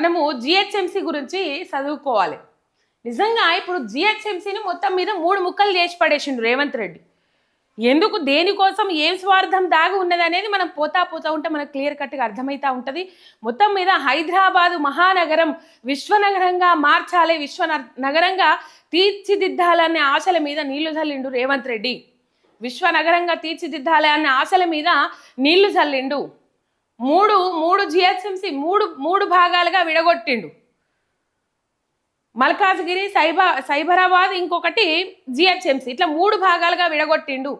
మనము జిహెచ్ఎంసీ గురించి చదువుకోవాలి. నిజంగా ఇప్పుడు జిహెచ్ఎంసీని మొత్తం మీద మూడు ముక్కలు చేసి పడేసిండు రేవంత్ రెడ్డి. ఎందుకు? దేనికోసం ఏం స్వార్థం దాగి ఉన్నది అనేది మనం పోతా పోతా ఉంటే మనకు క్లియర్ కట్గా అర్థమవుతా ఉంటుంది. మొత్తం మీద హైదరాబాదు మహానగరం విశ్వనగరంగా మార్చాలి విశ్వ నగరంగా తీర్చిదిద్దాలనే ఆశల మీద నీళ్ళు చల్లిండు రేవంత్ రెడ్డి. విశ్వనగరంగా తీర్చిదిద్దాలి అనే ఆశల మీద నీళ్ళు చల్లిండు. మూడు మూడు జిహెచ్ఎంసి మూడు మూడు భాగాలుగా విడగొట్టిండు. మల్కాజ్గిరి సైబా సైబరాబాద్ ఇంకొకటి జిహెచ్ఎంసి ఇట్లా మూడు భాగాలుగా విడగొట్టిండు.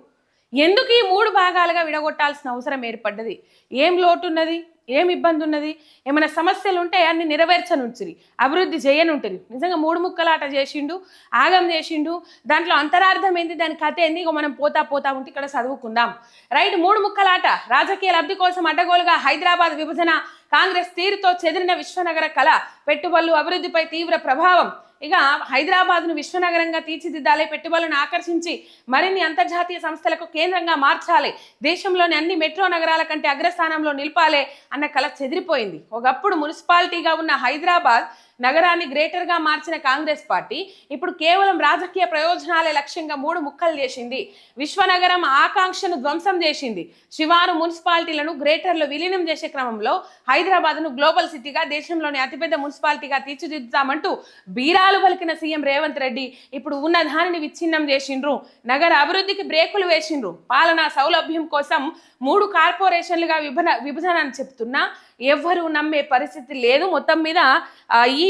ఎందుకు ఈ మూడు భాగాలుగా విడగొట్టాల్సిన అవసరం ఏర్పడ్డది? ఏం లోటు ఉన్నది ఏం ఇబ్బంది ఉన్నది? ఏమైనా సమస్యలు ఉంటే అన్ని నెరవేర్చనుంచిరి అభివృద్ధి చేయనుంటుంది నిజంగా మూడు ముక్కలాట చేసిండు ఆగం చేసిండు. దాంట్లో అంతరార్థం ఏంది? దాని కథ ఏంది? ఇక మనం పోతా పోతా ఉంటే ఇక్కడ చదువుకుందాం. రైట్ మూడు ముక్కలాట. రాజకీయ లబ్ధి కోసం అడ్డగోలుగా హైదరాబాద్ విభజన కాంగ్రెస్ తీరుతో చెదిరిన విశ్వనగర కళ పెట్టుబడులు అభివృద్ధిపై తీవ్ర ప్రభావం. ఇక హైదరాబాద్ను విశ్వనగరంగా తీర్చిదిద్దాలి పెట్టుబడులను ఆకర్షించి మరిన్ని అంతర్జాతీయ సంస్థలకు కేంద్రంగా మార్చాలి. దేశంలోని అన్ని మెట్రో నగరాల కంటే అగ్రస్థానంలో నిలపాలి అన్న కళ చెదిరిపోయింది. ఒకప్పుడు మున్సిపాలిటీగా ఉన్న హైదరాబాద్ నగరాన్ని గ్రేటర్గా మార్చిన కాంగ్రెస్ పార్టీ ఇప్పుడు కేవలం రాజకీయ ప్రయోజనాలే లక్ష్యంగా మూడు ముక్కలు చేసింది. విశ్వనగరం ఆకాంక్షను ధ్వంసం చేసింది. శివారు మున్సిపాలిటీలను గ్రేటర్లో విలీనం చేసే క్రమంలో హైదరాబాద్ను గ్లోబల్ సిటీగా దేశంలోని అతిపెద్ద మున్సిపాలిటీగా తీర్చిదిద్దామంటూ బీరాలు పలికిన సీఎం రేవంత్ రెడ్డి ఇప్పుడు ఉన్న దానిని విచ్ఛిన్నం చేసిండ్రు. నగర అభివృద్ధికి బ్రేకులు వేసిండ్రు. పాలనా సౌలభ్యం కోసం మూడు కార్పొరేషన్లుగా విభజన విభజన అని చెప్తున్నా. ఎవ్వరూ నమ్మే పరిస్థితి లేదు. మొత్తం మీద ఈ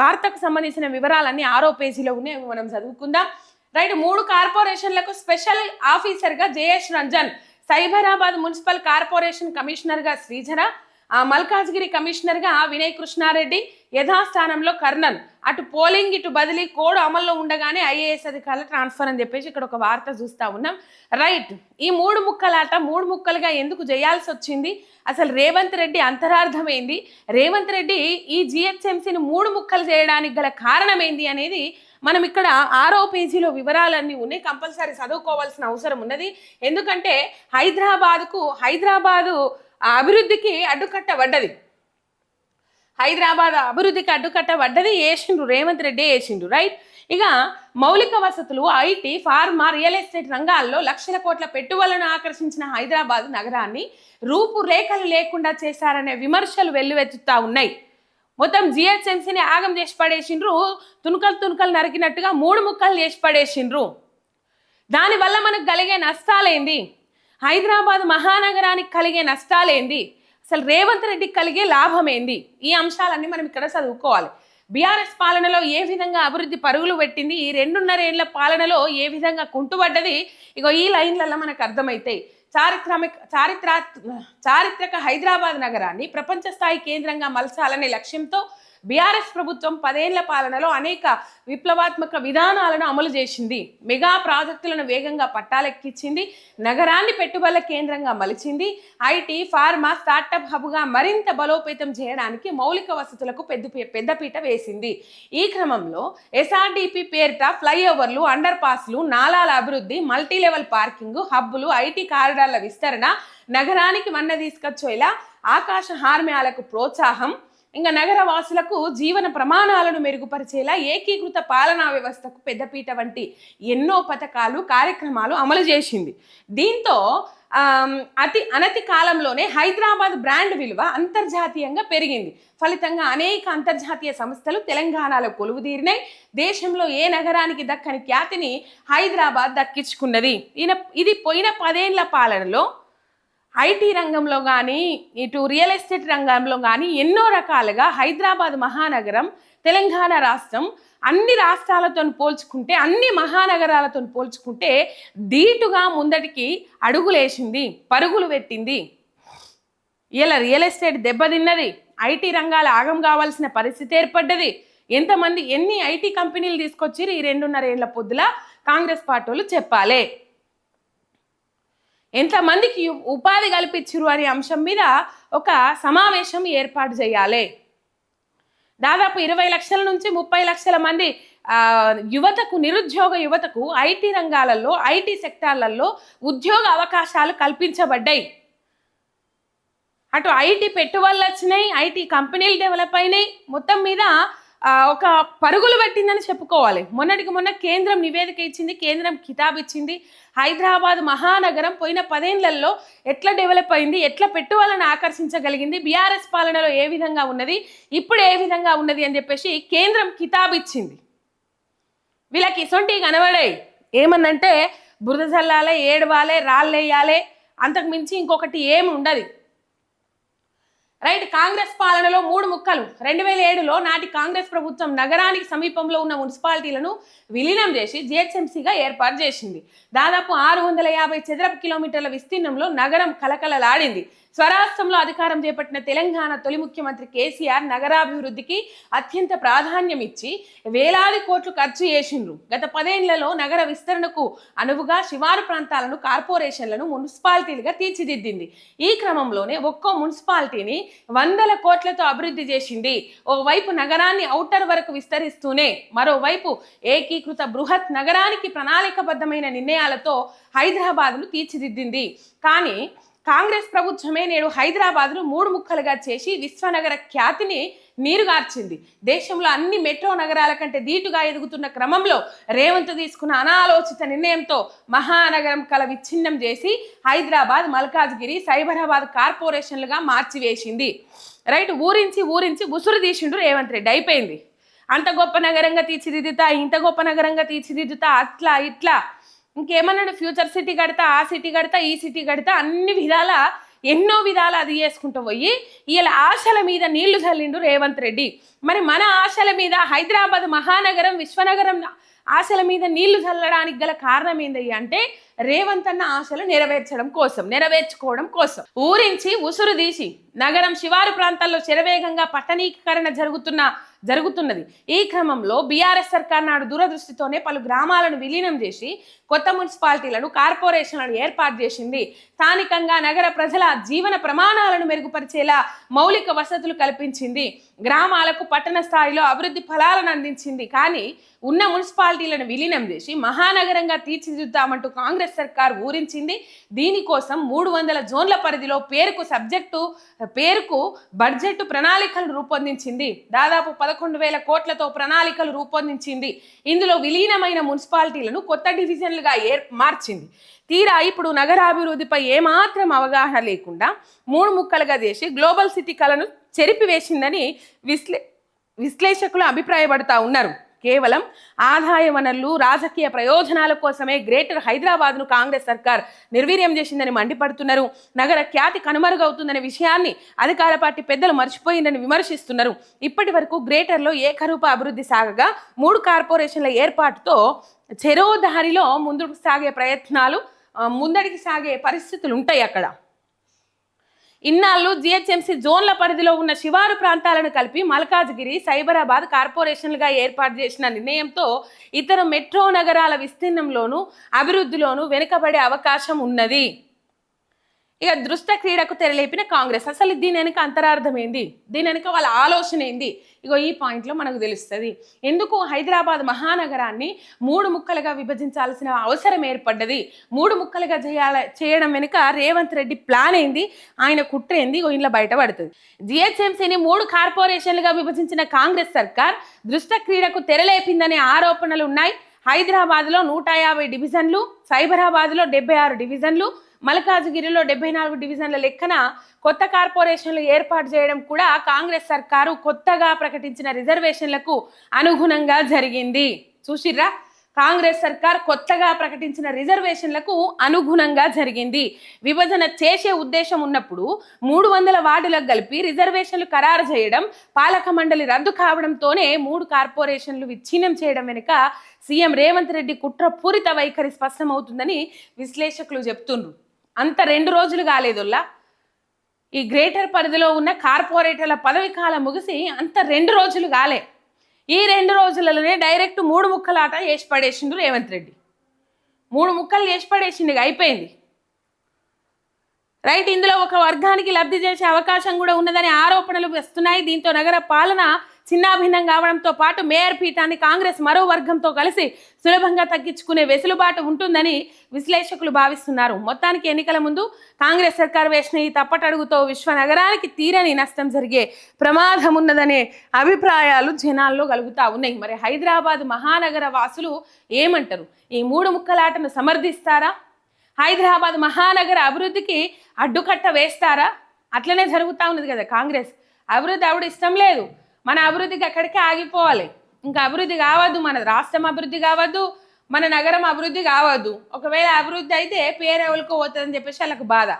వార్తకు సంబంధించిన వివరాలన్నీ ఆరో పేజీలో ఉన్నాయి మనం చదువుకుందాం. రైట్ మూడు కార్పొరేషన్లకు స్పెషల్ ఆఫీసర్గా JS Ranjan Cyberabad municipal corporation కమిషనర్గా శ్రీధర మల్కాజ్గిరి కమిషనర్గా వినయ్ కృష్ణారెడ్డి యథాస్థానంలో కర్నల్. అటు పోలింగ్ ఇటు బదిలీ కోడ్ అమల్లో ఉండగానే ఐఏఎస్ అధికారుల ట్రాన్స్ఫర్ అని చెప్పేసి ఇక్కడ ఒక వార్త చూస్తా ఉన్నాం. రైట్ ఈ మూడు ముక్కలాట మూడు ముక్కలుగా ఎందుకు చేయాల్సి వచ్చింది? అసలు రేవంత్ రెడ్డి అంతరార్థం ఏంది రేవంత్ రెడ్డి ఈ జిహెచ్ఎంసీని మూడు ముక్కలు చేయడానికి గల కారణం ఏంది అనేది మనం ఇక్కడ ఆరో పేజీలో వివరాలన్నీ ఉన్నాయి. కంపల్సరీ చదువుకోవాల్సిన అవసరం ఉన్నది. ఎందుకంటే హైదరాబాద్కు హైదరాబాదు ఆ అభివృద్ధికి అడ్డుకట్ట పడ్డది. హైదరాబాద్ అభివృద్ధికి అడ్డుకట్ట పడ్డది వేసిండ్రు రేవంత్ రెడ్డి వేసిండ్రు రైట్? ఇక మౌలిక వసతులు ఐటీ ఫార్మా రియల్ ఎస్టేట్ రంగాల్లో లక్షల కోట్ల పెట్టుబడులను ఆకర్షించిన హైదరాబాద్ నగరాన్ని రూపురేఖలు లేకుండా చేశారనే విమర్శలు వెల్లువెత్తుతా ఉన్నాయి. మొత్తం జిహెచ్ఎంసీని ఆగం చేసి పడేసిండ్రు. తునుకలు తునుకలు నరికినట్టుగా మూడు ముక్కలు చేసి పడేసిండ్రు. దానివల్ల మనకు కలిగే నష్టాలేంది? హైదరాబాద్ మహానగరానికి కలిగే నష్టాలేంది? అసలు రేవంత్ రెడ్డికి కలిగే లాభం ఏంది ఈ అంశాలన్నీ మనం ఇక్కడ చదువుకోవాలి. బీఆర్ఎస్ పాలనలో ఏ విధంగా అభివృద్ధి పరుగులు పెట్టింది? ఈ రెండున్నరేండ్ల పాలనలో ఏ విధంగా కుంటుపడ్డది ఇగో ఈ లైన్లలో మనకు అర్థమవుతాయి చారిత్రామిక చారిత్రా చారిత్రక హైదరాబాద్ నగరాన్ని ప్రపంచ స్థాయి కేంద్రంగా మలచాలనే లక్ష్యంతో బీఆర్ఎస్ ప్రభుత్వం పదేళ్ళ పాలనలో అనేక విప్లవాత్మక విధానాలను అమలు చేసింది. మెగా ప్రాజెక్టులను వేగంగా పట్టాలెక్కించింది. నగరాన్ని పెట్టుబడుల కేంద్రంగా మలిచింది. ఐటీ ఫార్మా స్టార్టప్ హబ్గా మరింత బలోపేతం చేయడానికి మౌలిక వసతులకు పెద్ద పెద్దపీట వేసింది. ఈ క్రమంలో ఎస్ఆర్డిపి పేరిట ఫ్లైఓవర్లు అండర్ పాస్లు నాలాల అభివృద్ధి మల్టీ లెవెల్ పార్కింగ్ హబ్బులు ఐటీ కారిడార్ల విస్తరణ నగరానికి మన్న తీసుకొచ్చేలా ఆకాశ హార్మ్యాలకు ప్రోత్సాహం ఇంకా నగర వాసులకు జీవన ప్రమాణాలను మెరుగుపరిచేలా ఏకీకృత పాలనా వ్యవస్థకు పెద్దపీట వంటి ఎన్నో పథకాలు కార్యక్రమాలు అమలు చేసింది. దీంతో అతి అనతి కాలంలోనే హైదరాబాద్ బ్రాండ్ విలువ అంతర్జాతీయంగా పెరిగింది. ఫలితంగా అనేక అంతర్జాతీయ సంస్థలు తెలంగాణలో కొలువుదీరినాయి. దేశంలో ఏ నగరానికి దక్కని ఖ్యాతిని హైదరాబాద్ దక్కించుకున్నది. ఈయన ఇది పోయిన పదేళ్ళ పాలనలో ఐటీ రంగంలో కానీ ఇటు రియల్ ఎస్టేట్ రంగంలో కానీ ఎన్నో రకాలుగా హైదరాబాద్ మహానగరం తెలంగాణ రాష్ట్రం అన్ని రాష్ట్రాలతో పోల్చుకుంటే అన్ని మహానగరాలతో పోల్చుకుంటే ధీటుగా ముందటికి అడుగులేసింది పరుగులు పెట్టింది. ఇలా రియల్ ఎస్టేట్ దెబ్బతిన్నది ఐటీ రంగాల ఆగం కావాల్సిన పరిస్థితి ఏర్పడ్డది. ఎంతమంది ఎన్ని ఐటీ కంపెనీలు తీసుకొచ్చి ఈ రెండున్నర ఏళ్ళ పొద్దుల కాంగ్రెస్ పార్టీ వాళ్ళు చెప్పాలి. ఎంతమందికి ఉపాధి కల్పించరు అనే అంశం మీద ఒక సమావేశం ఏర్పాటు చేయాలి. దాదాపు ఇరవై లక్షల నుంచి ముప్పై లక్షల మంది యువతకు నిరుద్యోగ యువతకు ఐటీ రంగాలలో ఐటీ సెక్టార్లలో ఉద్యోగ అవకాశాలు కల్పించబడ్డాయి. అటు ఐటీ పెట్టుబడులు వచ్చినాయి ఐటీ కంపెనీలు డెవలప్ అయినాయి. మొత్తం మీద ఒక పరుగులు పెట్టిందని చెప్పుకోవాలి. మొన్నటికి మొన్న కేంద్రం నివేదిక ఇచ్చింది కేంద్రం కితాబ్ ఇచ్చింది. హైదరాబాద్ మహానగరం పోయిన పదేళ్ళలో ఎట్లా డెవలప్ అయింది ఎట్లా పెట్టుబడులను ఆకర్షించగలిగింది బీఆర్ఎస్ పాలనలో ఏ విధంగా ఉన్నది ఇప్పుడు ఏ విధంగా ఉన్నది అని చెప్పేసి కేంద్రం కితాబ్ ఇచ్చింది. వీళ్ళకి ఇసొంటి కనబడాయి. ఏమన్నంటే బురద చల్లాలే ఏడవాలే రాళ్ళేయాలే అంతకు మించి ఇంకొకటి ఏమి ఉండదు. రైట్ కాంగ్రెస్ పాలనలో మూడు ముక్కలు. రెండు వేల ఏడులో నాటి కాంగ్రెస్ ప్రభుత్వం నగరానికి సమీపంలో ఉన్న మున్సిపాలిటీలను విలీనం చేసి జిహెచ్ఎంసీగా ఏర్పాటు చేసింది. దాదాపు ఆరు వందల యాభై చదరపు కిలోమీటర్ల విస్తీర్ణంలో నగరం కలకలలాడింది స్వరాష్ట్రంలో అధికారం చేపట్టిన తెలంగాణ తొలి ముఖ్యమంత్రి కేసీఆర్ నగరాభివృద్ధికి అత్యంత ప్రాధాన్యం ఇచ్చి వేలాది కోట్లు ఖర్చు చేసిండ్రు. గత పదేళ్ళలో నగర విస్తరణకు అనువుగా శివారు ప్రాంతాలను కార్పొరేషన్లను మున్సిపాలిటీలుగా తీర్చిదిద్దింది. ఈ క్రమంలోనే ఒక్కో మున్సిపాలిటీని వందల కోట్లతో అభివృద్ధి చేసింది. ఓవైపు నగరాన్ని ఔటర్ వరకు విస్తరిస్తూనే మరోవైపు ఏకీకృత బృహత్ నగరానికి ప్రణాళికబద్ధమైన నిర్ణయాలతో హైదరాబాద్ను తీర్చిదిద్దింది. కానీ కాంగ్రెస్ ప్రభుత్వమే నేడు హైదరాబాద్ను మూడు ముక్కలుగా చేసి విశ్వనగర ఖ్యాతిని నీరుగార్చింది. దేశంలో అన్ని మెట్రో నగరాల కంటే ధీటుగా ఎదుగుతున్న క్రమంలో రేవంత్ తీసుకున్న అనాలోచిత నిర్ణయంతో మహానగరం కల విచ్ఛిన్నం చేసి హైదరాబాద్ మల్కాజ్గిరి సైబరాబాద్ కార్పొరేషన్లుగా మార్చివేసింది. రైట్ ఊరించి ఊరించి ఉసురు తీసిండు రేవంత్ రెడ్డి. అయిపోయింది. అంత గొప్ప నగరంగా తీర్చిదిద్దుతా ఇంత గొప్ప నగరంగా తీర్చిదిద్దుతా అట్లా ఇట్లా ఇంకేమన్నాడు? ఫ్యూచర్ సిటీ కడతా ఆ సిటీ కడతా ఈ సిటీ కడతా అన్ని విధాల ఎన్నో విధాలు అది చేసుకుంటూ పోయి ఇలా ఆశల మీద నీళ్ళు చల్లిండు రేవంత్ రెడ్డి. మరి మన ఆశల మీద హైదరాబాద్ మహానగరం విశ్వనగరం ఆశల మీద నీళ్ళు చల్లడానికి గల కారణం ఏంది అంటే రేవంత్ అన్న ఆశలు నెరవేర్చడం కోసం నెరవేర్చుకోవడం కోసం. ఊరించి ఉసురు తీసి నగరం శివారు ప్రాంతాల్లో శరవేగంగా పట్టణీకరణ జరుగుతున్న జరుగుతున్నది. ఈ క్రమంలో బీఆర్ఎస్ సర్కార్ నాడు దూరదృష్టితోనే పలు గ్రామాలను విలీనం చేసి కొత్త మున్సిపాలిటీలను కార్పొరేషన్లను ఏర్పాటు చేసింది. స్థానికంగా నగర ప్రజల జీవన ప్రమాణాలను మెరుగుపరిచేలా మౌలిక వసతులు కల్పించింది. గ్రామాలకు పట్టణ స్థాయిలో అభివృద్ధి ఫలాలను అందించింది. కానీ ఉన్న మున్సిపాలిటీలను విలీనం చేసి మహానగరంగా తీర్చిదిద్దామంటూ కాంగ్రెస్ సర్కార్ ఊరించింది. దీనికోసం మూడు వందల జోన్ల పరిధిలో పేరుకు సబ్జెక్టు పేరుకు బడ్జెట్ ప్రణాళికలు రూపొందించింది. దాదాపు పదకొండు వేల కోట్లతో ప్రణాళికలు రూపొందించింది. ఇందులో విలీనమైన మున్సిపాలిటీలను కొత్త డివిజన్లుగా ఏర్ మార్చింది. తీరా ఇప్పుడు నగరాభివృద్ధిపై ఏమాత్రం అవగాహన లేకుండా మూడు ముక్కలుగా చేసి గ్లోబల్ సిటీ కలను చెరిపివేసిందని విశ్లే విశ్లేషకులు అభిప్రాయపడతా ఉన్నారు. కేవలం ఆదాయ వనరులు రాజకీయ ప్రయోజనాల కోసమే గ్రేటర్ హైదరాబాద్ను కాంగ్రెస్ సర్కార్ నిర్వీర్యం చేసిందని మండిపడుతున్నారు. నగర ఖ్యాతి కనుమరుగవుతుందనే విషయాన్ని అధికార పార్టీ పెద్దలు మర్చిపోయిందని విమర్శిస్తున్నారు. ఇప్పటి వరకు గ్రేటర్లో ఏకరూప అభివృద్ధి సాగగా మూడు కార్పొరేషన్ల ఏర్పాటుతో చెరో దారిలో ముందుకు సాగే ప్రయత్నాలు ముందడికి సాగే పరిస్థితులు ఉంటాయి అక్కడ. ఇన్నాళ్ళు జిహెచ్ఎంసీ జోన్ల పరిధిలో ఉన్న శివారు ప్రాంతాలను కలిపి మల్కాజ్గిరి సైబరాబాద్ కార్పొరేషన్లుగా ఏర్పాటు చేసిన నిర్ణయంతో ఇతర మెట్రో నగరాల విస్తీర్ణంలోనూ అభివృద్ధిలోనూ వెనుకబడే అవకాశం ఉన్నది. ఇక దృష్ట క్రీడకు తెరలేపిన కాంగ్రెస్. అసలు దీని వెనుక అంతరార్థం ఏంది దీని వెనుక వాళ్ళ ఆలోచన ఏంది? ఇగో ఈ పాయింట్లో మనకు తెలుస్తుంది. ఎందుకు హైదరాబాద్ మహానగరాన్ని మూడు ముక్కలుగా విభజించాల్సిన అవసరం ఏర్పడ్డది? మూడు ముక్కలుగా చేయాల చేయడం వెనుక రేవంత్ రెడ్డి ప్లాన్ ఏంది? ఆయన కుట్ర ఏంది? ఇగో ఇంట్లో బయటపడుతుంది జిహెచ్ఎంసీని మూడు కార్పొరేషన్లుగా విభజించిన కాంగ్రెస్ సర్కార్ దృష్ట క్రీడకు తెరలేపిందనే ఆరోపణలు ఉన్నాయి హైదరాబాద్లో నూట యాభై డివిజన్లు సైబరాబాద్లో డెబ్బై ఆరు డివిజన్లు మల్కాజ్గిరిలో డెబ్బై నాలుగు డివిజన్ల లెక్కన కొత్త కార్పొరేషన్లు ఏర్పాటు చేయడం కూడా కాంగ్రెస్ సర్కారు కొత్తగా ప్రకటించిన రిజర్వేషన్లకు అనుగుణంగా జరిగింది. చూసిర్రా? కాంగ్రెస్ సర్కార్ కొత్తగా ప్రకటించిన రిజర్వేషన్లకు అనుగుణంగా జరిగింది. విభజన చేసే ఉద్దేశం ఉన్నప్పుడు మూడు వందల వార్డులకు కలిపి రిజర్వేషన్లు ఖరారు చేయడం పాలక మండలి రద్దు కావడంతోనే మూడు కార్పొరేషన్లు విచ్ఛిన్నం చేయడం వెనుక సీఎం రేవంత్ రెడ్డి కుట్రపూరిత వైఖరి స్పష్టమవుతుందని విశ్లేషకులు చెప్తుండ్రు. అంత రెండు రోజులు కాలేదుల్లా. ఈ గ్రేటర్ పరిధిలో ఉన్న కార్పొరేటర్ల పదవి కాలం ముగిసి అంత రెండు రోజులు కాలే. ఈ రెండు రోజులలోనే డైరెక్ట్ మూడు ముక్కలాట చేసి పడేసిండు రేవంత్ రెడ్డి. మూడు ముక్కలు చేసి పడేసింది అయిపోయింది. రైట్ ఇందులో ఒక వర్గానికి లబ్ధి చేసే అవకాశం కూడా ఉన్నదని ఆరోపణలు వస్తున్నాయి. దీంతో నగర పాలన చిన్నాభిన్నం కావడంతో పాటు మేయర్ పీఠాన్ని కాంగ్రెస్ మరో వర్గంతో కలిసి సులభంగా తగ్గించుకునే వెసులుబాటు ఉంటుందని విశ్లేషకులు భావిస్తున్నారు. మొత్తానికి ఎన్నికల ముందు కాంగ్రెస్ సర్కార్ వేసిన ఈ తప్పటడుగుతో విశ్వ నగరానికి తీరని నష్టం జరిగే ప్రమాదం ఉన్నదనే అభిప్రాయాలు జనాల్లో కలుగుతా ఉన్నాయి. మరి హైదరాబాద్ మహానగర వాసులు ఏమంటారు? ఈ మూడు ముక్కలాటను సమర్థిస్తారా? హైదరాబాద్ మహానగర అభివృద్ధికి అడ్డుకట్ట వేస్తారా? అట్లనే జరుగుతూ ఉన్నది కదా కాంగ్రెస్. అభివృద్ధి ఆవిడ ఇష్టం లేదు. మన అభివృద్ధికి అక్కడికే ఆగిపోవాలి. ఇంకా అభివృద్ధి కావద్దు మన రాష్ట్రం అభివృద్ధి కావద్దు మన నగరం అభివృద్ధి కావద్దు. ఒకవేళ అభివృద్ధి అయితే పేరెవలకు పోతుందని చెప్పేసి వాళ్ళకు బాధ.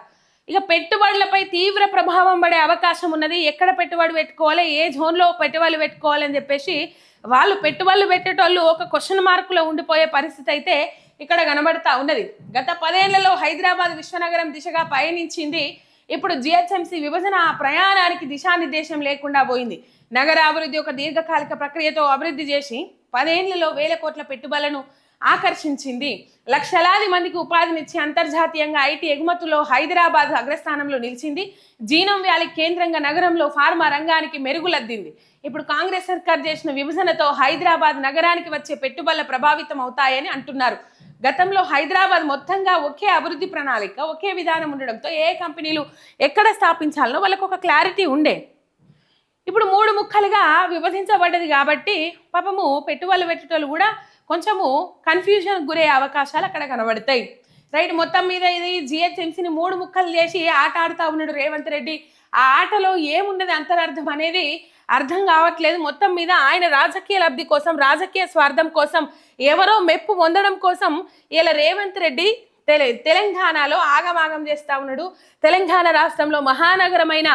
ఇక పెట్టుబడులపై తీవ్ర ప్రభావం పడే అవకాశం ఉన్నది. ఎక్కడ పెట్టుబడి పెట్టుకోవాలి ఏ జోన్లో పెట్టుబడులు పెట్టుకోవాలని చెప్పేసి వాళ్ళు పెట్టుబడులు పెట్టేటోళ్ళు ఒక క్వశ్చన్ మార్కులో ఉండిపోయే పరిస్థితి అయితే ఇక్కడ కనబడతా ఉన్నది. గత పదేళ్ళలో హైదరాబాద్ విశ్వనగరం దిశగా పయనించింది ఇప్పుడు జిహెచ్ఎంసీ విభజన ఆ ప్రయాణానికి దిశానిర్దేశం లేకుండా పోయింది. నగర అభివృద్ధి ఒక దీర్ఘకాలిక ప్రక్రియతో అభివృద్ధి చేసి పదేళ్ళలో వేల కోట్ల పెట్టుబడులను ఆకర్షించింది. లక్షలాది మందికి ఉపాధినిచ్చి అంతర్జాతీయంగా ఐటీ ఎగుమతుల్లో హైదరాబాద్ అగ్రస్థానంలో నిలిచింది. జీనం వ్యాలీ కేంద్రంగా నగరంలో ఫార్మా రంగానికి మెరుగులద్దింది. ఇప్పుడు కాంగ్రెస్ సర్కార్ చేసిన విభజనతో హైదరాబాద్ నగరానికి వచ్చే పెట్టుబడుల ప్రభావితం అవుతాయని అంటున్నారు. గతంలో హైదరాబాద్ మొత్తంగా ఒకే అభివృద్ధి ప్రణాళిక ఒకే విధానం ఉండడంతో ఏ కంపెనీలు ఎక్కడ స్థాపించాలనో వాళ్ళకు ఒక క్లారిటీ ఉండే. ఇప్పుడు మూడు ముక్కలుగా విభజించబడ్డది కాబట్టి పాపము పెట్టుబడులు పెట్టేటోళ్ళు కూడా కొంచెము కన్ఫ్యూజన్ గురే అవకాశాలు అక్కడ కనబడతాయి. రైట్ మొత్తం మీద ఇది జిహెచ్ఎంసీని మూడు ముక్కలు చేసి ఆట ఆడుతూ ఉన్నాడు రేవంత్ రెడ్డి. ఆ ఆటలో ఏమున్నది అంతరార్థం అనేది అర్థం కావట్లేదు. మొత్తం మీద ఆయన రాజకీయ లబ్ధి కోసం రాజకీయ స్వార్థం కోసం ఎవరో మెప్పు పొందడం కోసం ఇలా రేవంత్ రెడ్డి తెల తెలంగాణలో ఆగమాగం చేస్తా ఉన్నాడు. తెలంగాణ రాష్ట్రంలో మహానగరమైన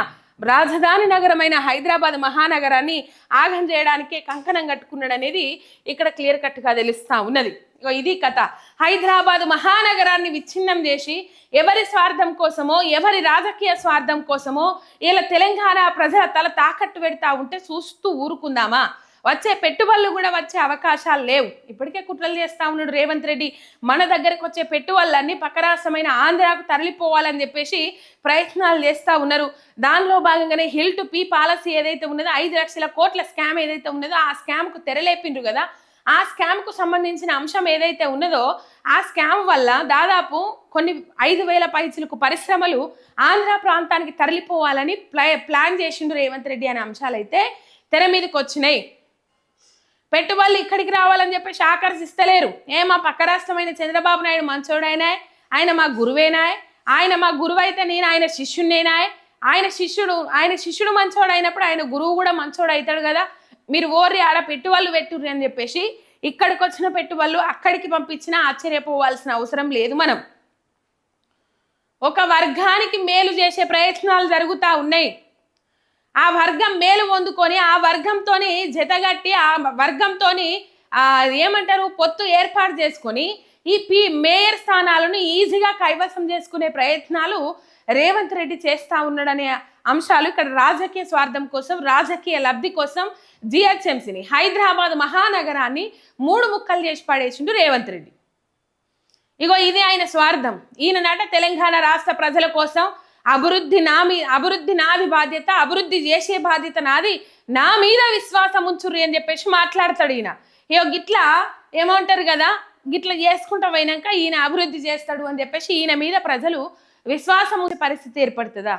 రాజధాని నగరమైన హైదరాబాద్ మహానగరాన్ని ఆగం చేయడానికే కంకణం కట్టుకున్నాడు అనేది ఇక్కడ క్లియర్ కట్గా తెలుస్తూ ఉన్నది. ఇది కథ. హైదరాబాద్ మహానగరాన్ని విచ్ఛిన్నం చేసి ఎవరి స్వార్థం కోసమో ఎవరి రాజకీయ స్వార్థం కోసమో ఇలా తెలంగాణ ప్రజల తల తాకట్టు పెడతా ఉంటే చూస్తూ ఊరుకుందామా? వచ్చే పెట్టుబడులు కూడా వచ్చే అవకాశాలు లేవు. ఇప్పటికే కుట్రలు చేస్తా ఉన్నాడు రేవంత్ రెడ్డి. మన దగ్గరకు వచ్చే పెట్టుబడులన్నీ పకరాసమైన ఆంధ్రాకు తరలిపోవాలని చెప్పేసి ప్రయత్నాలు చేస్తూ ఉన్నారు. దానిలో భాగంగానే హిల్ టు పీ పాలసీ ఏదైతే ఉన్నదో ఐదు లక్షల కోట్ల స్కామ్ ఏదైతే ఉన్నదో ఆ స్కామ్కు తెరలేపిండ్రు కదా. ఆ స్కామ్కు సంబంధించిన అంశం ఏదైతే ఉన్నదో ఆ స్కామ్ వల్ల దాదాపు కొన్ని ఐదు వేల పైచులకు పరిశ్రమలు ఆంధ్ర ప్రాంతానికి తరలిపోవాలని ప్లా ప్లాన్ చేసిండు రేవంత్ రెడ్డి అనే అంశాలైతే తెర మీదకి వచ్చినాయి పెట్టుబడులు ఇక్కడికి రావాలని చెప్పేసి ఆకర్షిస్తలేరు. ఏ మా పక్క రాష్ట్రమైన చంద్రబాబు నాయుడు మంచోడైనా ఆయన మా గురువేనా ఆయన మా గురువు అయితే నేను ఆయన శిష్యుడినేనా ఆయన శిష్యుడు ఆయన శిష్యుడు మంచోడు అయినప్పుడు ఆయన గురువు కూడా మంచోడు అవుతాడు కదా. మీరు ఓర్రి ఆడ పెట్టుబడులు పెట్టుర్రి అని చెప్పేసి ఇక్కడికి వచ్చిన పెట్టుబడులు అక్కడికి పంపించినా ఆశ్చర్యపోవాల్సిన అవసరం లేదు మనం. ఒక వర్గానికి మేలు చేసే ప్రయత్నాలు జరుగుతూ ఉన్నాయి. ఆ వర్గం మేలు పొందుకొని ఆ వర్గంతోని జతగట్టి ఆ వర్గంతోని ఏమంటారు పొత్తు ఏర్పాటు చేసుకొని ఈ పి మేయర్ స్థానాలను ఈజీగా కైవసం చేసుకునే ప్రయత్నాలు రేవంత్ రెడ్డి చేస్తా ఉన్నాడనే అంశాలు ఇక్కడ రాజకీయ స్వార్థం కోసం రాజకీయ లబ్ధి కోసం జిహెచ్ఎంసీని హైదరాబాద్ మహానగరాన్ని మూడు ముక్కలు చేసి పడేసిండు రేవంత్ రెడ్డి. ఇగో ఇది ఆయన స్వార్థం. ఈయన నాట తెలంగాణ రాష్ట్ర ప్రజల కోసం అభివృద్ధి నా మీ అభివృద్ధి నాది బాధ్యత అభివృద్ధి చేసే బాధ్యత నాది నా మీద విశ్వాసం ఉంచుర్రి అని చెప్పేసి మాట్లాడతాడు ఈయన. ఇగో గిట్లా ఏమంటారు కదా గిట్లా చేసుకుంటా పోయినాక ఈయన అభివృద్ధి చేస్తాడు అని చెప్పేసి ఈయన మీద ప్రజలు విశ్వాసం పరిస్థితి ఏర్పడుతుందా?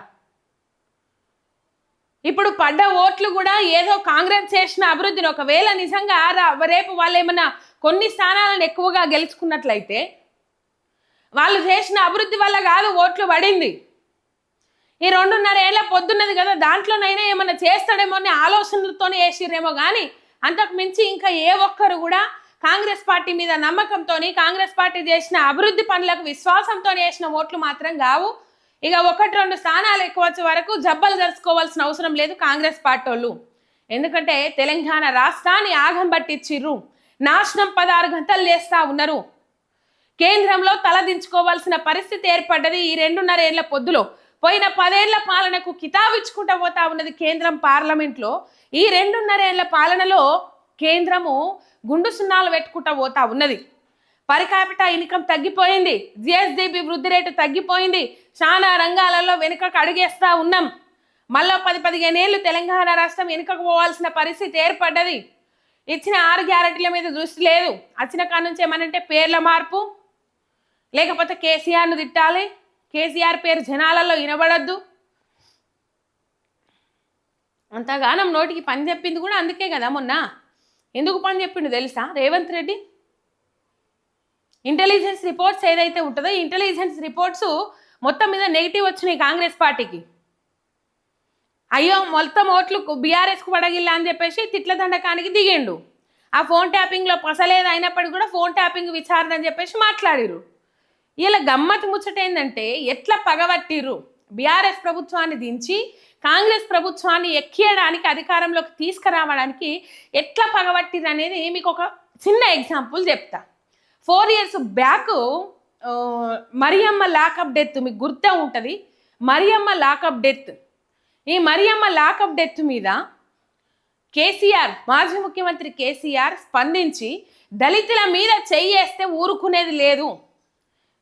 ఇప్పుడు పడ్డ ఓట్లు కూడా ఏదో కాంగ్రెస్ చేసిన అభివృద్ధిని ఒకవేళ నిజంగా రేపు వాళ్ళు ఏమన్నా కొన్ని స్థానాలను ఎక్కువగా గెలుచుకున్నట్లయితే వాళ్ళు చేసిన అభివృద్ధి వల్ల కాదు ఓట్లు పడింది. ఈ రెండున్నర ఏళ్ళ పొద్దున్నది కదా దాంట్లోనైనా ఏమన్నా చేస్తాడేమో అనే ఆలోచనలతోనే వేసిరేమో కానీ అంతకు మించి ఇంకా ఏ ఒక్కరు కూడా కాంగ్రెస్ పార్టీ మీద నమ్మకంతో కాంగ్రెస్ పార్టీ చేసిన అభివృద్ధి పనులకు విశ్వాసంతో వేసిన ఓట్లు మాత్రం కావు. ఇక ఒకటి రెండు స్థానాలు ఎక్కువ వచ్చే వరకు జబ్బలు జరుచుకోవాల్సిన అవసరం లేదు కాంగ్రెస్ పార్టీ వాళ్ళు ఎందుకంటే తెలంగాణ రాష్ట్రాన్ని ఆగం పట్టించిర్రు. నాశనం పదహారు గంటలు చేస్తా ఉన్నారు. కేంద్రంలో తలదించుకోవాల్సిన పరిస్థితి ఏర్పడ్డది ఈ రెండున్నర ఏళ్ళ పొద్దులో. పోయిన పదేళ్ళ పాలనకు కితాబిచ్చుకుంటూ పోతా ఉన్నది కేంద్రం పార్లమెంట్లో. ఈ రెండున్నర ఏళ్ళ పాలనలో కేంద్రము గుండు సున్నాలు పెట్టుకుంటా పోతా ఉన్నది. పర్ క్యాపిటా ఇన్కమ్ తగ్గిపోయింది. జిఎస్డిపి వృద్ధి రేటు తగ్గిపోయింది. చాలా రంగాలలో వెనుకకు అడిగేస్తా ఉన్నాం. మళ్ళీ పది పదిహేను ఏళ్ళు తెలంగాణ రాష్ట్రం వెనుకకు పోవాల్సిన పరిస్థితి ఏర్పడ్డది. ఇచ్చిన ఆరు గ్యారెంటీల మీద దృష్టి లేదు. వచ్చిన కాడ నుంచి ఏమనంటే పేర్ల మార్పు. లేకపోతే కేసీఆర్ను తిట్టాలి. కేసీఆర్ పేరు జనాలలో వినబడద్దు. అంతగానం నోటికి పని చెప్పింది కూడా అందుకే కదా మొన్న. ఎందుకు పని చెప్పిండు తెలుసా? రేవంత్ రెడ్డి? ఇంటెలిజెన్స్ రిపోర్ట్స్ ఏదైతే ఉంటుందో ఇంటెలిజెన్స్ రిపోర్ట్స్ మొత్తం మీద నెగిటివ్ వచ్చినాయి కాంగ్రెస్ పార్టీకి. అయ్యో మొత్తం ఓట్లు బీఆర్ఎస్కు పడగిల్లా అని చెప్పేసి తిట్ల దండకానికి దిగిండు. ఆ ఫోన్ ట్యాపింగ్లో పసలేదు అయినప్పటికీ కూడా ఫోన్ ట్యాపింగ్ విచారణ అని చెప్పేసి మాట్లాడిరు ఇలా గమ్మత్ ముచ్చట ఏంటంటే ఎట్లా పగబట్టిర్రు? బీఆర్ఎస్ ప్రభుత్వాన్ని దించి కాంగ్రెస్ ప్రభుత్వాన్ని ఎక్కియడానికి అధికారంలోకి తీసుకురావడానికి ఎట్లా పగబట్టింది అనేది మీకు ఒక చిన్న ఎగ్జాంపుల్ చెప్తా. Four years back Mariyamma lockup death మీకు గుర్తే ఉంటుంది. మరియమ్మ లాకప్ డెత్ ఈ మరియమ్మ లాకప్ డెత్ మీద కేసీఆర్ మాజీ ముఖ్యమంత్రి కేసీఆర్ స్పందించి దళితుల మీద చెయ్యేస్తే ఊరుకునేది లేదు.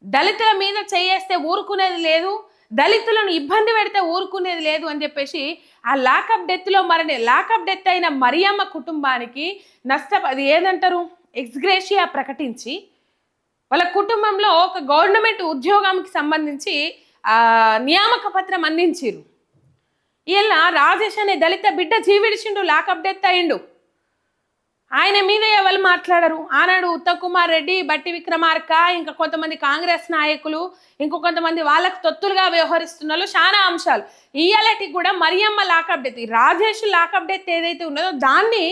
దళితుల మీద చెయ్యేస్తే ఊరుకునేది లేదు. దళితులను ఇబ్బంది పెడితే ఊరుకునేది లేదు అని చెప్పేసి ఆ లాకప్ డెత్లో మరణి లాకప్ డెత్ అయిన మరియమ్మ కుటుంబానికి నష్ట అది ఏదంటారు? ఎక్స్గ్రేషియా ప్రకటించి వాళ్ళ కుటుంబంలో ఒక గవర్నమెంట్ ఉద్యోగానికి సంబంధించి నియామక పత్రం అందించారు ఇలా రాజేష్ అనే దళిత బిడ్డ జీవిడిచిండు లాకప్ డెత్ అయిండు. ఆయన మీద ఎవరు మాట్లాడరు? ఆనాడు ఉత్తమ్ కుమార్ రెడ్డి బట్టి విక్రమార్క ఇంకా కొంతమంది కాంగ్రెస్ నాయకులు ఇంకో కొంతమంది వాళ్ళకు తొత్తులుగా వ్యవహరిస్తున్నారు చాలా అంశాలు. ఇయ్యాలటి కూడా మరియమ్మ లాక్ అప్డేత్ ఈ రాజేష్ లాక్ అప్డేత్ ఏదైతే ఉన్నదో దాన్ని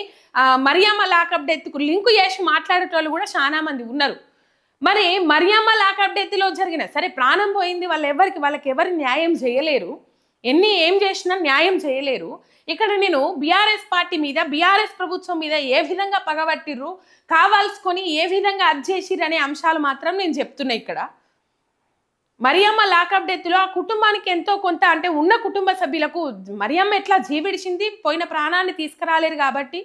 మరియమ్మ లాక్ అప్డేత్కు లింకు చేసి మాట్లాడేటోళ్ళు కూడా చాలా మంది ఉన్నారు. మరి మరియమ్మ లాక్ అప్డేత్లో జరిగిన సరే ప్రాణం పోయింది వాళ్ళు ఎవరికి వాళ్ళకి ఎవరు న్యాయం చేయలేరు. ఎన్ని ఏం చేసినా న్యాయం చేయలేరు. ఇక్కడ నేను బీఆర్ఎస్ పార్టీ మీద బీఆర్ఎస్ ప్రభుత్వం మీద ఏ విధంగా పగబట్టిర్రు కావాల్సుకొని ఏ విధంగా అజ్జేసిర్రు అనే అంశాలు మాత్రం నేను చెప్తున్నా ఇక్కడ. మరియమ్మ లాకప్ డెత్లో ఆ కుటుంబానికి ఎంతో కొంత అంటే ఉన్న కుటుంబ సభ్యులకు మరియమ్మ ఎట్లా జీవిడిచింది? పోయిన ప్రాణాన్ని తీసుకురాలేరు కాబట్టి.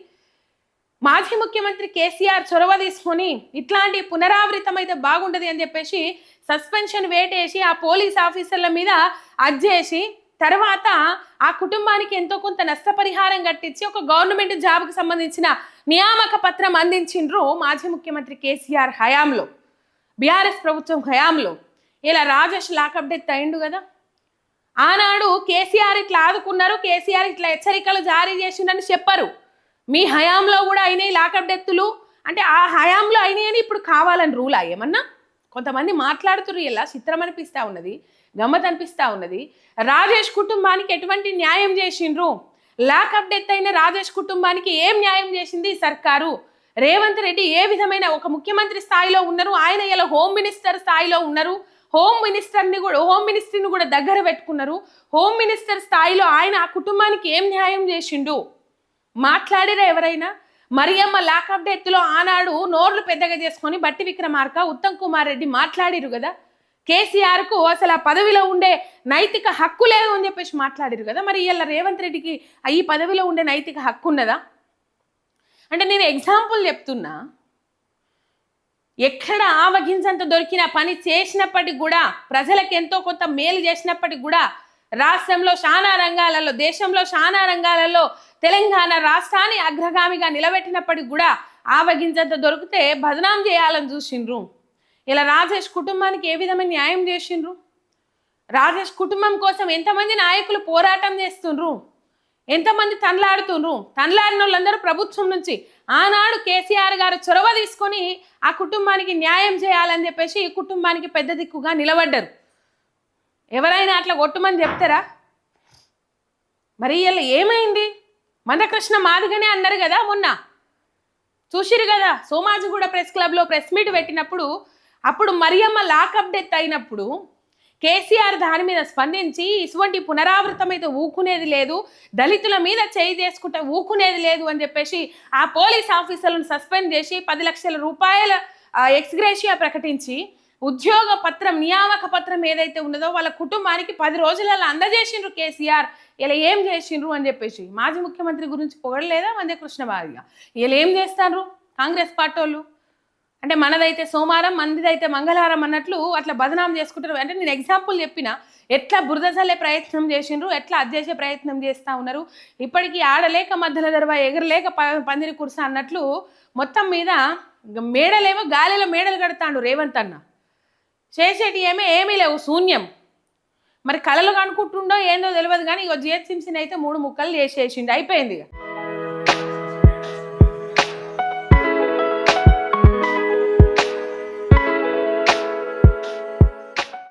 మాజీ ముఖ్యమంత్రి కేసీఆర్ చొరవ తీసుకొని ఇట్లాంటి పునరావృతం అయితే బాగుండదు అని చెప్పేసి సస్పెన్షన్ వేటేసి ఆ పోలీస్ ఆఫీసర్ల మీద అజ్జేసి తర్వాత ఆ కుటుంబానికి ఎంతో కొంత నష్టపరిహారం కట్టించి ఒక గవర్నమెంట్ జాబ్కి సంబంధించిన నియామక పత్రం అందించిండ్రు మాజీ ముఖ్యమంత్రి కేసీఆర్ హయాంలో. బీఆర్ఎస్ ప్రభుత్వం హయాంలో. ఇలా రాజేష్ లాకప్ డెత్ అయిండు కదా. ఆనాడు కేసీఆర్ ఇట్లా ఆదుకున్నారు కేసీఆర్ ఇట్లా హెచ్చరికలు జారీ చేసిండని చెప్పరు. మీ హయాంలో కూడా అయినాయి లాకప్ డెత్తులు. అంటే ఆ హయాంలో అయినాయని ఇప్పుడు కావాలని రూలా ఏమన్నా కొంతమంది మాట్లాడుతున్నారు ఇలా చిత్రం అనిపిస్తూ ఉన్నది గమ్మత్ అనిపిస్తూ ఉన్నది. రాజేష్ కుటుంబానికి ఎటువంటి న్యాయం చేసిండ్రు? లాక్ అప్ డెత్ అయిన రాజేష్ కుటుంబానికి ఏం న్యాయం చేసింది సర్కారు? రేవంత్ రెడ్డి ఏ విధమైన ఒక ముఖ్యమంత్రి స్థాయిలో ఉన్నారు? ఆయన ఇలా హోమ్ మినిస్టర్ స్థాయిలో ఉన్నారు? హోమ్ మినిస్టర్ని కూడా హోమ్ మినిస్టర్ని కూడా దగ్గర పెట్టుకున్నారు? హోమ్ మినిస్టర్ స్థాయిలో ఆయన ఆ కుటుంబానికి ఏం న్యాయం చేసిండు? మాట్లాడిరా ఎవరైనా? మరియమ్మ లాకప్ డెత్లో ఆనాడు నోర్లు పెద్దగా చేసుకొని బట్టి విక్రమార్క ఉత్తమ్ కుమార్ రెడ్డి మాట్లాడిరు కదా. కేసీఆర్కు అసలు ఆ పదవిలో ఉండే నైతిక హక్కు లేదు అని చెప్పేసి మాట్లాడిరు కదా. మరి ఇలా రేవంత్ రెడ్డికి ఈ పదవిలో ఉండే నైతిక హక్కు ఉన్నదా? అంటే నేను ఎగ్జాంపుల్ చెప్తున్నా. ఎక్కడ ఆవగించంత దొరికిన పని చేసినప్పటికి కూడా ప్రజలకు ఎంతో కొంత మేలు చేసినప్పటికి కూడా రాష్ట్రంలో చాలా రంగాలలో దేశంలో చాలా రంగాలలో తెలంగాణ రాష్ట్రాన్ని అగ్రగామిగా నిలబెట్టినప్పటికి కూడా ఆవగింజంత దొరికితే బదనాం చేయాలని చూసిండ్రు. ఇలా రాజేష్ కుటుంబానికి ఏ విధమైన న్యాయం చేసిండ్రు? రాజేష్ కుటుంబం కోసం ఎంతమంది నాయకులు పోరాటం చేస్తుండ్రు? ఎంతమంది తనలాడుతుండ్రు? తనలాడిన వాళ్ళందరూ ప్రభుత్వం నుంచి ఆనాడు కేసీఆర్ గారు చొరవ తీసుకొని ఆ కుటుంబానికి న్యాయం చేయాలని చెప్పేసి ఈ కుటుంబానికి పెద్ద దిక్కుగా నిలబడ్డారు. ఎవరైనా అట్లా కొట్టుమని చెప్తారా? మరి ఇలా ఏమైంది? మందకృష్ణ మాదిగనే అన్నారు కదా మొన్న. చూసిరు కదా సోమాజిగూడ ప్రెస్ క్లబ్లో ప్రెస్ మీట్ పెట్టినప్పుడు అప్పుడు మరియమ్మ లాకప్ డెత్ అయినప్పుడు కేసీఆర్ దాని మీద స్పందించి ఇటువంటి పునరావృతం అయితే ఊకునేది లేదు దళితుల మీద చేయి చేసుకుంటే ఊకునేది లేదు అని చెప్పేసి ఆ పోలీస్ ఆఫీసర్లను సస్పెండ్ చేసి పది లక్షల రూపాయల ఎక్స్గ్రేషియా ప్రకటించి ఉద్యోగ పత్రం నియామక పత్రం ఏదైతే ఉన్నదో వాళ్ళ కుటుంబానికి పది రోజులలో అందజేసిండ్రు కేసీఆర్. ఇలా ఏం చేసిండ్రు అని చెప్పేసి మాజీ ముఖ్యమంత్రి గురించి పొగడలేదా మందే కృష్ణ భార్య? ఇలా ఏం చేస్తారు కాంగ్రెస్ పార్టీ వాళ్ళు అంటే మనదైతే సోమవారం మందిదైతే మంగళవారం అన్నట్లు అట్లా బదనాం చేసుకుంటారు. అంటే నేను ఎగ్జాంపుల్ చెప్పిన ఎట్లా బురద చల్లే ప్రయత్నం చేసిండ్రు ఎట్లా అధ్యేసే ప్రయత్నం చేస్తూ ఉన్నారు? ఇప్పటికీ ఆడలేక మధ్యలో దర్వా ఎగరలేక ప- పందిరి కుర్స అన్నట్లు మొత్తం మీద మేడలేమో గాలిలో మేడలు కడతాడు రేవంత్ అన్న. చేసేటి ఏమీ ఏమీ లేవు శూన్యం. మరి కళలు కనుక్కుంటుండో ఏందో తెలియదు కానీ ఇక జిహెచ్ఎంసీని అయితే మూడు ముక్కలు చేసేసిండు. అయిపోయింది ఇక